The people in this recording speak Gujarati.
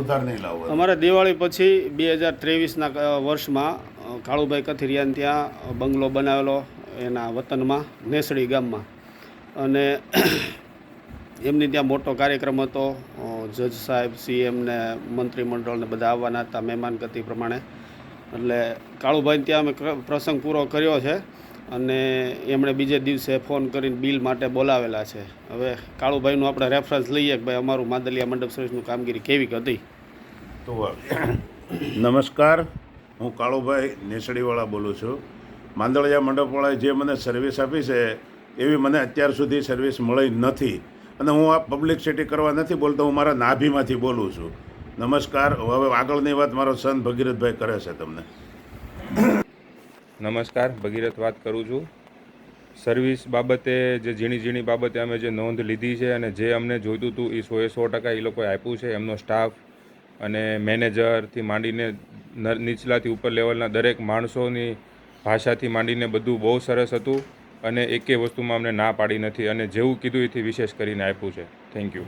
ઉધાર નહીં લાવવા અમારે દિવાળી પછી બે હજાર ત્રેવીસના વર્ષમાં કાળુભાઈ કથિરિયાને ત્યાં બંગલો બનાવેલો એના વતનમાં, નેસડી ગામમાં. અને એમની ત્યાં મોટો કાર્યક્રમ હતો. જજ સાહેબ, સીએમ ને મંત્રીમંડળને બધા આવવાના હતા, મહેમાન ગતિ પ્રમાણે. એટલે કાળુભાઈ ત્યાં અમે પ્રસંગ પૂરો કર્યો છે અને એમણે બીજે દિવસે ફોન કરીને બિલ માટે બોલાવેલા છે. હવે કાળુભાઈનું આપણે રેફરન્સ લઈએ કે ભાઈ અમારું માદલિયા મંડપ સર્વિસનું કામગીરી કેવી હતી? તો, નમસ્કાર. હું કાળુભાઈ નેસડીવાળા બોલું છું. માંદળિયા મંડપવાળાએ જે મને સર્વિસ આપી છે, એવી મને અત્યાર સુધી સર્વિસ મળી નથી. અને હું આ પબ્લિસિટી કરવા નથી બોલતો, હું મારા નાભીમાંથી બોલું છું. નમસ્કાર. હવે આગળની વાત મારો સન ભગીરથભાઈ કરે છે તમને. નમસ્કાર. ભગીરથ વાત કરું છું. સર્વિસ બાબતે જે ઝીણી ઝીણી બાબતે અમે જે નોંધ લીધી છે અને જે અમને જોઈતું હતું એ સો એ સો ટકા એ લોકોએ આપ્યું છે. એમનો સ્ટાફ અને મેનેજરથી માંડીને નીચલાથી ઉપર લેવલના દરેક માણસોની ભાષાથી માંડીને બધું બહુ સરસ હતું અને એકે વસ્તુમાં અમને ના પાડી નથી અને જેવું કીધું એથી વિશેષ કરીને આપ્યું છે. Thank you